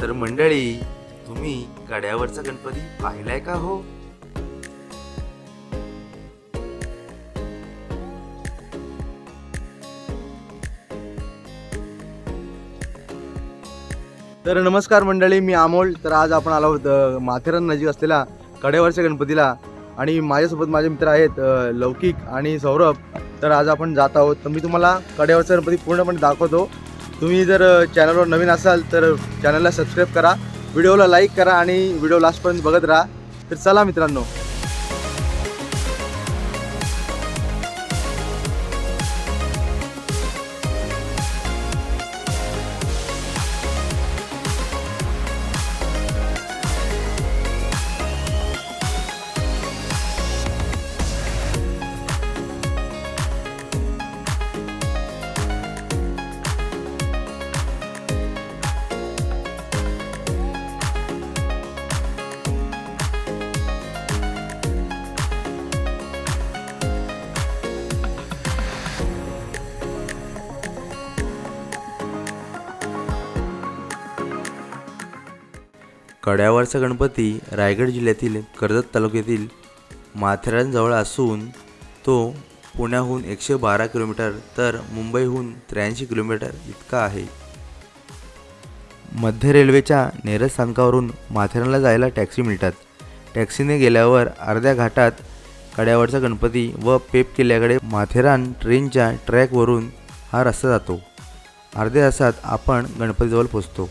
तर मंडळी तुम्ही कड्यावरचा गणपती पाहिलाय का हो? तर नमस्कार मंडळी मी अमोल. तर आज आपण आलो आहोत माथेरान नजीक असलेल्या कडेवरच्या गणपतीला. आणि माझ्यासोबत माझे मित्र आहेत लौकिक आणि सौरभ. तर आज आपण जात आहोत. तर मी तुम्हाला कडेवरचा गणपती पूर्णपणे दाखवतो. तुम्ही जर चॅनलवर नवीन असाल तर चॅनलला सबस्क्राईब करा व्हिडिओला लाईक करा आणि व्हिडिओ लास्टपर्यंत बघत राहा. तर चला मित्रांनो. कड्यावरचा गणपती रायगड जिल्ह्यातील कर्जत तालुक्यातील माथेरानजवळ असून तो पुण्याहून एकशे बारा किलोमीटर तर मुंबईहून त्र्याऐंशी किलोमीटर इतका आहे. मध्य रेल्वेच्या नेरज स्थानकावरून माथेरानला जायला टॅक्सी मिळतात. टॅक्सीने गेल्यावर अर्ध्या घाटात कड्यावरचा गणपती व पेप किल्ल्याकडे माथेरान ट्रेनच्या ट्रॅकवरून हा रस्ता जातो. अर्ध्या तासात आपण गणपतीजवळ पोचतो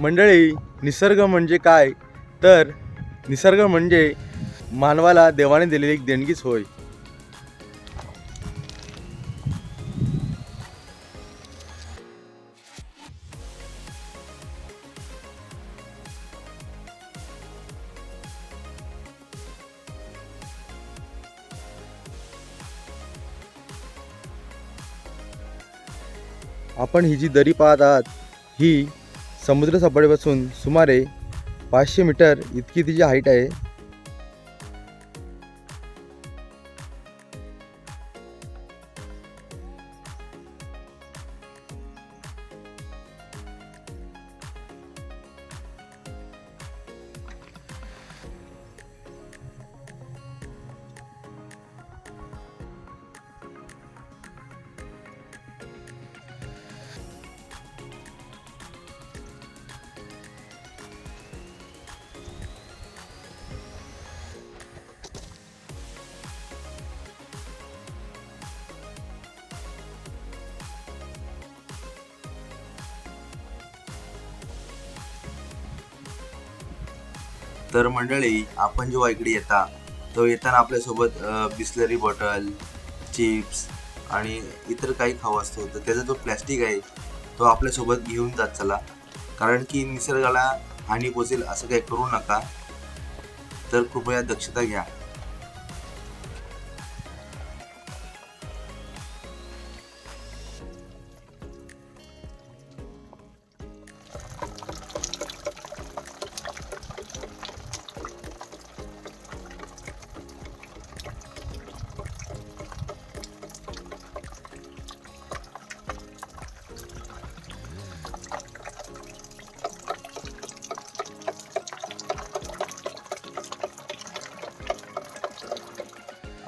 मंडळी निसर्ग म्हणजे काय? तर निसर्ग म्हणजे मानवाला देवाने दिलेली एक देणगीच होय. आपण ही जी दरी पाहत आहात ही समुद्र सपाटीपासून सुमारे पाचशे मीटर इतकी तिची हाईट आहे. तर मंडळी आपण जेव्हा इकडे येता तो येताना आपल्यासोबत बिस्लरी बॉटल चिप्स आणि इतर काही खाऊ असतो. तर त्याचा जो प्लॅस्टिक आहे तो आपल्यासोबत घेऊन जात चला. कारण की निसर्गाला हानी पोचेल असं काही करू नका. तर कृपया दक्षता घ्या.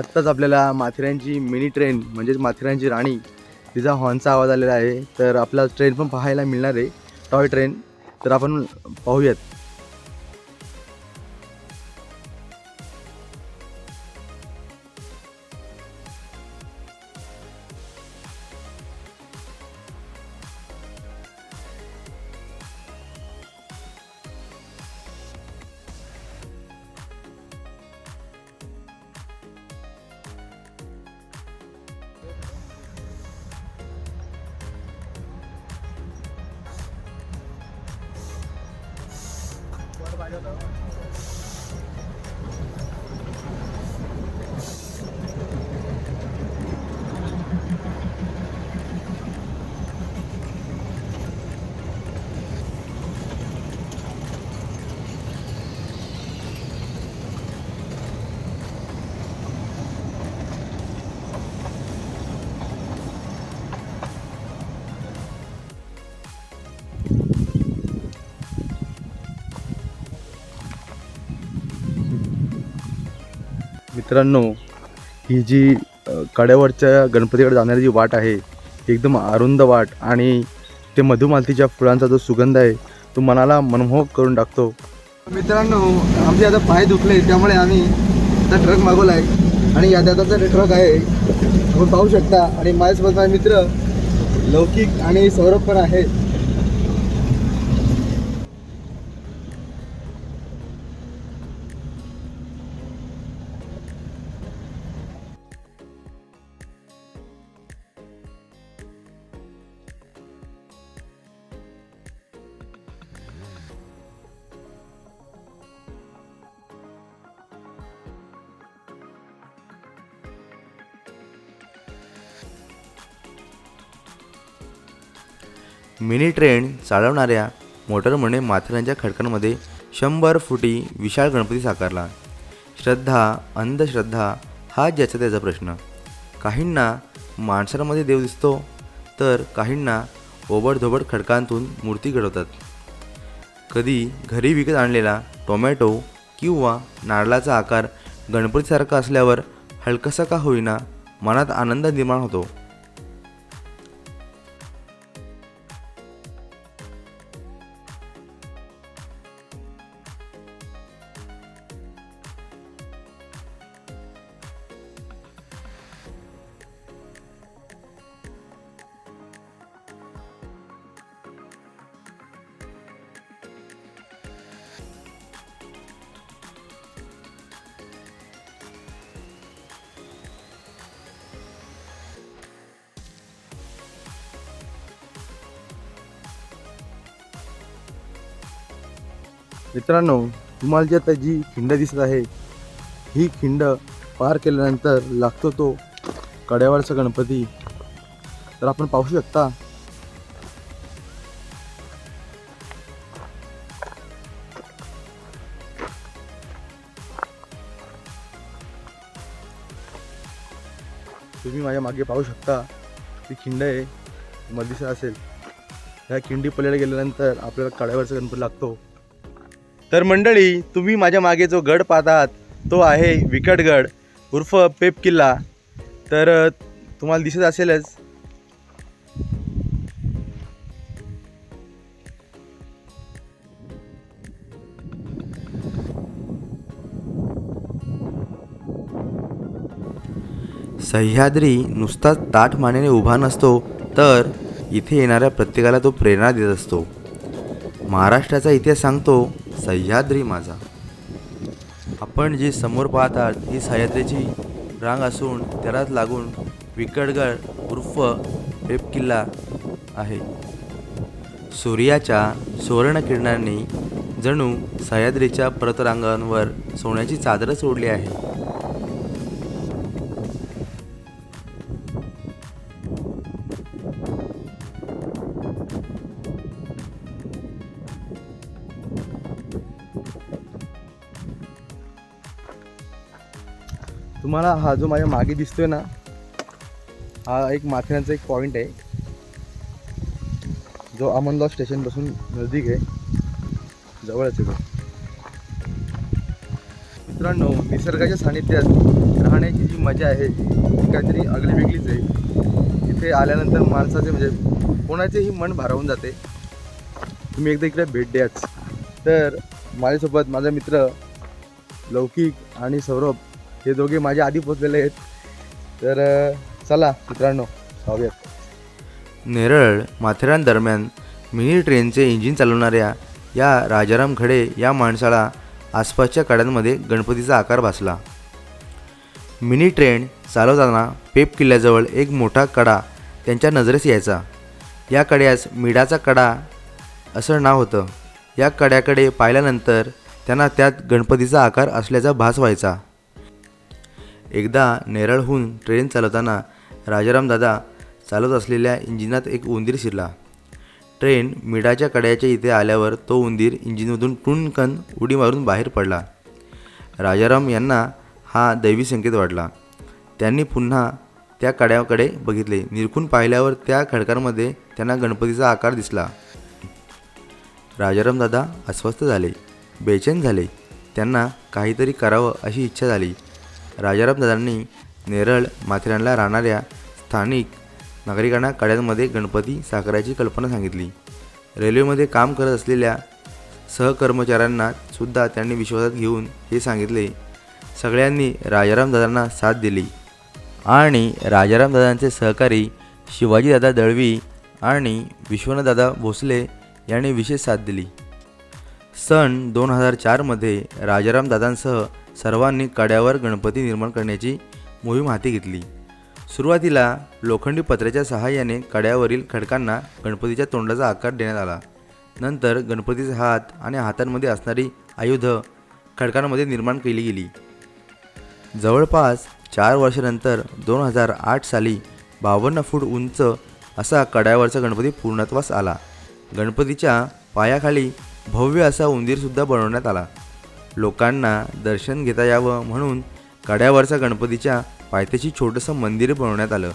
आत्ताच आपल्याला माथेरानची मिनी ट्रेन म्हणजेच माथेरानची राणी तिचा हॉर्नचा आवाज आलेला आहे. तर आपला ट्रेन पण पाहायला मिळणार आहे. Toy train. तर आपण पाहूयात. मित्रांनो ही जी कड्यावरच्या गणपतीकडे जाणारी जी वाट आहे एकदम अरुंद वाट आणि ते मधुमालतीच्या फुलांचा जो सुगंध आहे तो मनाला मनमोहक करून टाकतो. मित्रांनो आमचे आता पाय दुखले त्यामुळे आम्ही आता ट्रक मागवला आहे आणि या दादाचा ट्रक आहे. आपण पाहू शकता. आणि माझ्यासोबत माझे मित्र लौकिक आणि सौरभ पण आहेत. मिनी ट्रेन चालवणाऱ्या मोटरमुळे माथेरानच्या खडकांमध्ये शंभर फुटी विशाळ गणपती साकारला. श्रद्धा अंधश्रद्धा हा ज्याचा त्याचा प्रश्न. काहींना माणसांमध्ये देव दिसतो तर काहींना ओबडधोबड खडकांतून मूर्ती घडवतात. कधी घरी विकत आणलेला टोमॅटो किंवा नारळाचा आकार गणपतीसारखा असल्यावर हलकसा का होईना मनात आनंद निर्माण होतो. मित्रांनो तुम्हाला जी आता जी खिंड दिसत आहे ही खिंड पार केल्यानंतर लागतो तो कड्यावरचा गणपती. तर आपण पाहू शकता. तुम्ही माझ्या मागे पाहू शकता ती खिंड आहे मध्ये असेल. ह्या खिंडी पलीकडे गेल्यानंतर आपल्याला कड्यावरचा गणपती लागतो. तर मंडळी तुम्ही माझ्या मागे जो गड पाहतात तो आहे विकटगड उर्फ पेप किल्ला. तर तुम्हाला दिसत असेलच. सह्याद्री नुसताच ताठ मानेने उभा नसतो तर इथे येणाऱ्या प्रत्येकाला तो प्रेरणा देत असतो. महाराष्ट्राचा इतिहास सांगतो सह्याद्री माझा. आपण जी समोर पाहतात ही सह्याद्रीची रांग असून त्यालाच लागून विकटगड उर्फ वेब किल्ला आहे. सूर्याच्या सुवर्णकिरणांनी जणू सह्याद्रीच्या परतरांगांवर सोन्याची चादरच ओढली आहे. तुम्हाला हा जो माझ्या मागे दिसतोय ना हा एक माथेरानचा एक पॉईंट आहे. जो अमनगाव स्टेशनपासून नजदीक आहे. जवळच आहे मित्रांनो निसर्गाच्या सानिध्यात राहण्याची जी मजा आहे ती काहीतरी आगळी वेगळीच आहे. इथे आल्यानंतर माणसाचे म्हणजे कोणाचेही मन भारावून जाते. तुम्ही एकदा इकडे भेट द्याच. तर माझ्यासोबत माझा मित्र लौकिक आणि सौरभ हे दोघे माझ्या आधी पोचलेले आहेत. तर चला मित्रांनो जाऊयात. नेरळ माथेरान दरम्यान मिनी ट्रेनचे इंजिन चालवणाऱ्या या राजाराम खडे या माणसाला आसपासच्या कड्यांमध्ये गणपतीचा आकार भासला. मिनी ट्रेन चालवताना पेप किल्ल्याजवळ एक मोठा कडा त्यांच्या नजरेस यायचा. या कड्यास मिडाचा कडा असं नाव होतं. या कड्याकडे पाहिल्यानंतर त्यांना त्यात गणपतीचा आकार असल्याचा भास व्हायचा. एकदा नेरळहून ट्रेन चालवताना राजारामदादा चालत असलेल्या इंजिनात एक उंदीर शिरला. ट्रेन मिडाच्या कड्याच्या इथे आल्यावर तो उंदीर इंजिनमधून टुणकन उडी मारून बाहेर पडला. राजाराम यांना हा दैवी संकेत वाटला. त्यांनी पुन्हा त्या कड्याकडे बघितले. निरखून पाहिल्यावर त्या खडकांमध्ये त्यांना गणपतीचा आकार दिसला. राजारामदादा अस्वस्थ झाले. बेचैन झाले. त्यांना काहीतरी करावं अशी इच्छा झाली. राजाराम दादांनी नेरळ माथेरानला राहणाऱ्या स्थानिक नागरिकांना कड्यांमध्ये गणपती साकारायची कल्पना सांगितली. रेल्वेमध्ये काम करत असलेल्या सहकर्मचाऱ्यांना सुद्धा त्यांनी विश्वासात घेऊन हे सांगितले. सगळ्यांनी राजाराम दादांना साथ दिली आणि राजाराम दादांचे सहकारी शिवाजीदादा दळवी आणि विश्वनाथदादा भोसले यांनी विशेष साथ दिली. सन दोन हजार चारमध्ये राजाराम दादांसह सर्वांनी कड्यावर गणपती निर्माण करण्याची मोहीम हाती घेतली. सुरुवातीला लोखंडी पत्र्याच्या सहाय्याने कड्यावरील खडकांना गणपतीच्या तोंडाचा आकार देण्यात आला. नंतर गणपतीचे हात आणि हातांमध्ये असणारी आयुध खडकांमध्ये निर्माण केली गेली. जवळपास चार वर्षानंतर दोन हजार आठ साली बावन्न फूट उंच असा कड्यावरचा गणपती पूर्णत्वास आला. गणपतीच्या पायाखाली भव्य असा उंदीरसुद्धा बनवण्यात आला. लोकांना दर्शन घेता यावं म्हणून कड्यावरचा गणपतीच्या पायथ्याशी छोटंसं मंदिर बनवण्यात आलं.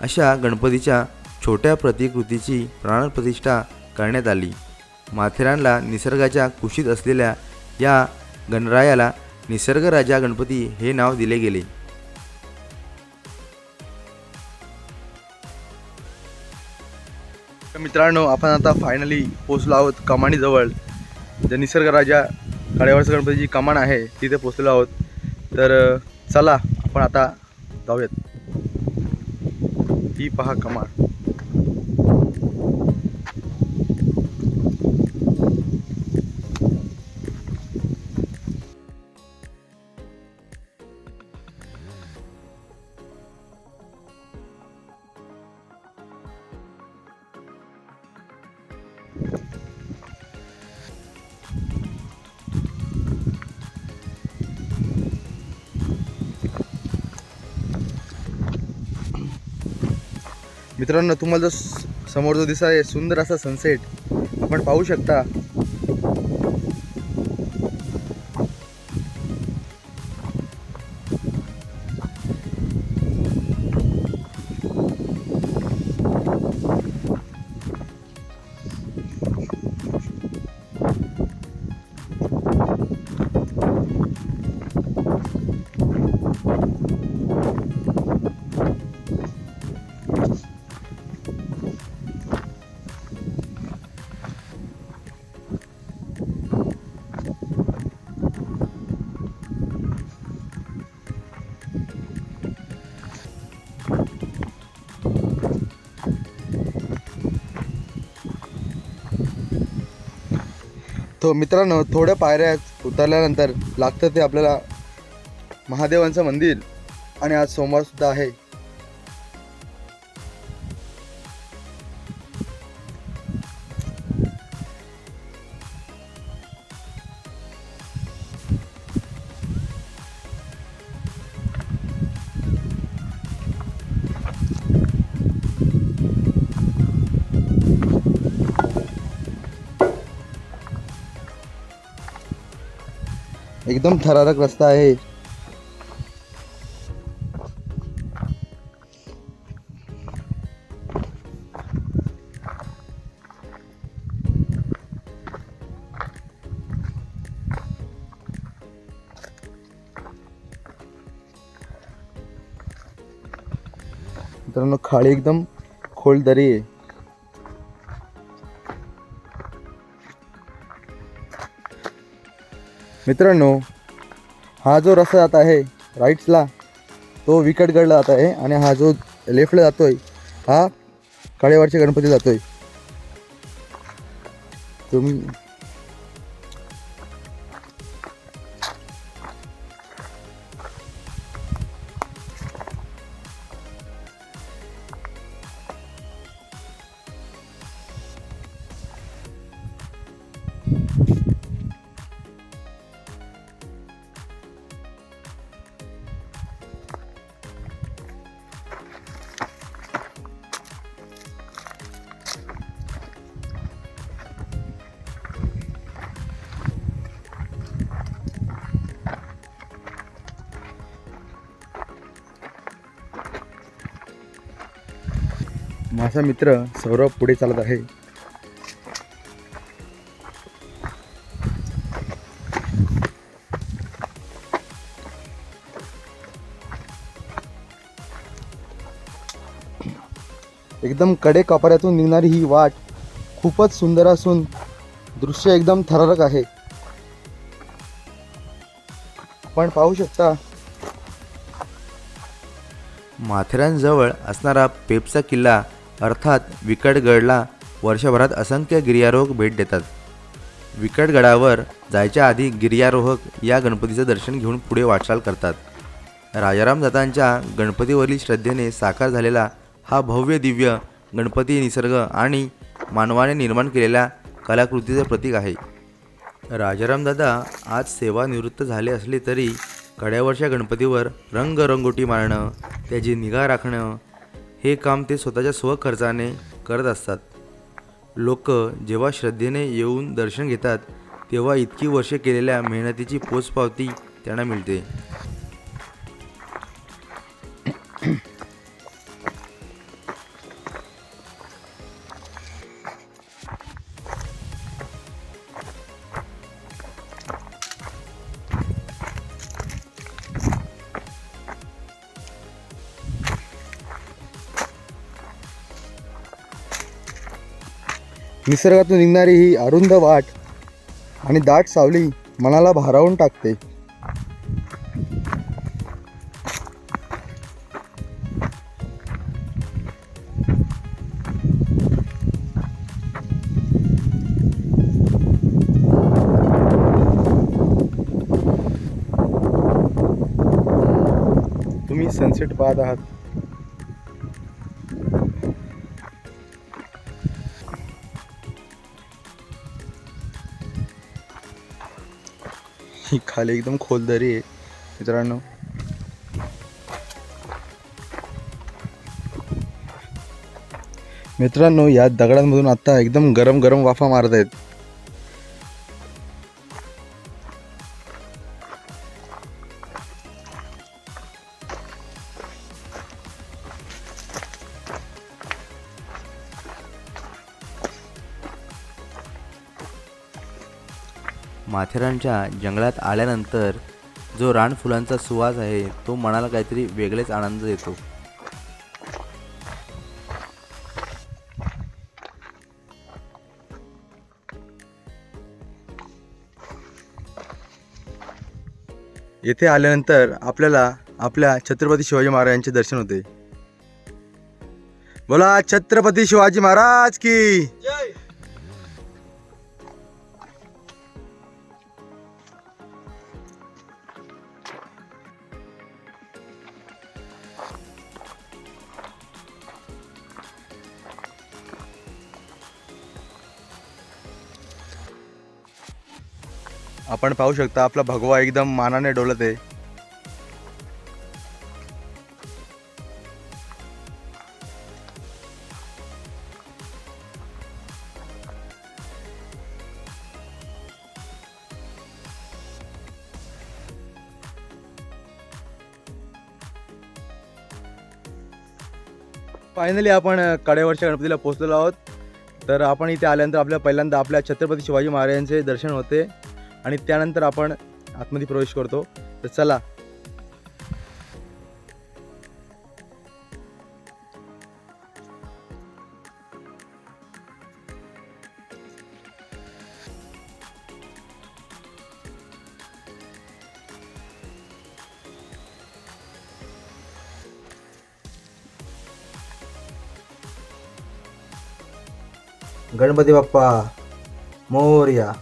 अशा गणपतीच्या छोट्या प्रतिकृतीची प्राणप्रतिष्ठा करण्यात आली. माथेरानला निसर्गाच्या कुशीत असलेल्या या गणरायाला निसर्गराजा गणपती हे नाव दिले गेले. तर मित्रांनो आपण आता फायनली पोचलो आहोत कमानीजवळ. जे निसर्ग राजा गणपती गणपतीची कमान आहे तिथे पोचलेलो आहोत. तर चला आपण आता जाऊयात. ही पहा कमान. मित्रांनो तुम्हाला जो स- समोर जो दिसत आहे सुंदर असा सनसेट आपण पाहू शकता तो मित्रांनो थोड्या पायऱ्या उतरल्यानंतर लागतं ते आपल्याला महादेवांचं मंदिर. आणि आज सोमवारसुद्धा आहे. एकदम थरारक रस्ता आहे. मित्रांनो खाली एकदम खोल दरी आहे. मित्रांनो हा जो रस्ता जात आहे राईट्सला तो विकटगडला जात आहे आणि हा जो लेफ्टला जातोय हा कडेवरच्या गणपती जातोय. तुम्ही माझा मित्र सौरभ पुढे चालत आहे. एकदम कडे कपाऱ्यातून निघणारी ही वाट खूपच सुंदर असून दृश्य एकदम थरारक आहे. पण पाहू शकता माथेरानजवळ असणारा पेपचा किल्ला अर्थात विकटगडला वर्षभरात असंख्य गिर्यारोहक भेट देतात. विकटगडावर जायच्या आधी गिर्यारोहक या गणपतीचं दर्शन घेऊन पुढे वाटचाल करतात. राजाराम दत्तांच्या गणपतीवरील श्रद्धेने साकार झालेला हा भव्य दिव्य गणपती निसर्ग आणि मानवाने निर्माण केलेल्या कलाकृतीचं प्रतीक आहे. राजारामदादा आज सेवानिवृत्त झाले असले तरी कड्यावरच्या गणपतीवर रंगरंगोटी मारणं त्याची निगा राखणं हे काम ते स्वतःच्या स्वखर्चाने करत असतात. लोक जेव्हा श्रद्धेने येऊन दर्शन घेतात तेव्हा इतकी वर्षे केलेल्या मेहनतीची पोचपावती त्यांना मिळते. निसर्गातून निघणारी ही अरुंद वाट आणि दाट सावली मनाला भारावून टाकते. तुम्ही सनसेट पाहत आहात. खाली एकदम खोल दरी आहे. मित्रांनो. मित्रांनो या दगडांमधून आता एकदम गरम गरम वाफा मारत आहेत माथेरानच्या जंगलात आल्यानंतर जो रानफुलांचा सुवास आहे तो मनाला काहीतरी वेगळेच आनंद देतो. येथे आल्यानंतर आपल्याला आपल्या छत्रपती शिवाजी महाराजांचे दर्शन होते. बोला छत्रपती शिवाजी महाराज की! आपण पाहू शकता आपला भगवा एकदम मानाने डोलत. आहे फायनली आपण कडेवरच्या गणपतीला पोहोचलेलो आहोत. तर आपण इथे आल्यानंतर आपल्या पहिल्यांदा आपल्या छत्रपती शिवाजी महाराजांचे दर्शन होते. आणि त्यानंतर आपण आतमध्ये प्रवेश करतो. तर चला. गणपती बाप्पा मोर्या.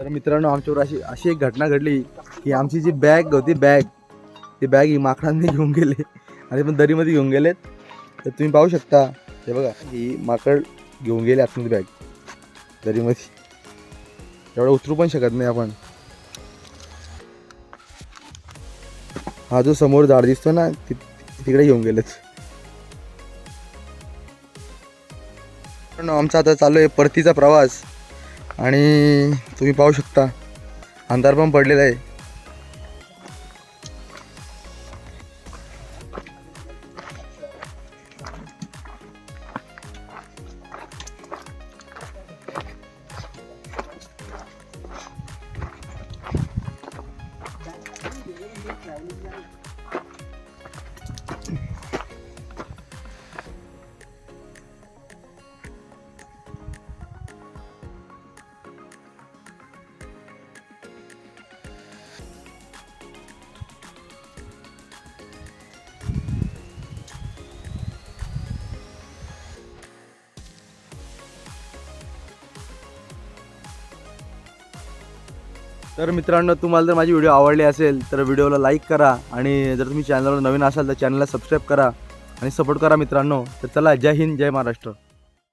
तर मित्रांनो आमच्यावर अशी अशी एक घटना घडली की आमची जी बॅग होती बॅग ती बॅग ही माकडांनी घेऊन गेले आणि पण दरीमध्ये घेऊन गेलेत. तर तुम्ही पाहू शकता हे बघा ही माकड घेऊन गेले आतमध्ये बॅग दरीमध्ये. एवढं उतरू पण शकत नाही आपण. हा जो समोर झाड दिसतो ना तिकडे घेऊन गेलेत. आमचा आता चालू आहे परतीचा प्रवास. आणि तुम्ही पाहू शकता अंधार पण पडलेला आहे. तर मित्रांनो तुम्हाला जर माझी व्हिडिओ आवडली असेल तर व्हिडिओला लाईक करा आणि जर तुम्ही चॅनलवर नवीन असाल तर चॅनलला सबस्क्राईब करा आणि सपोर्ट करा मित्रांनो. तर चला जय हिंद जय महाराष्ट्र.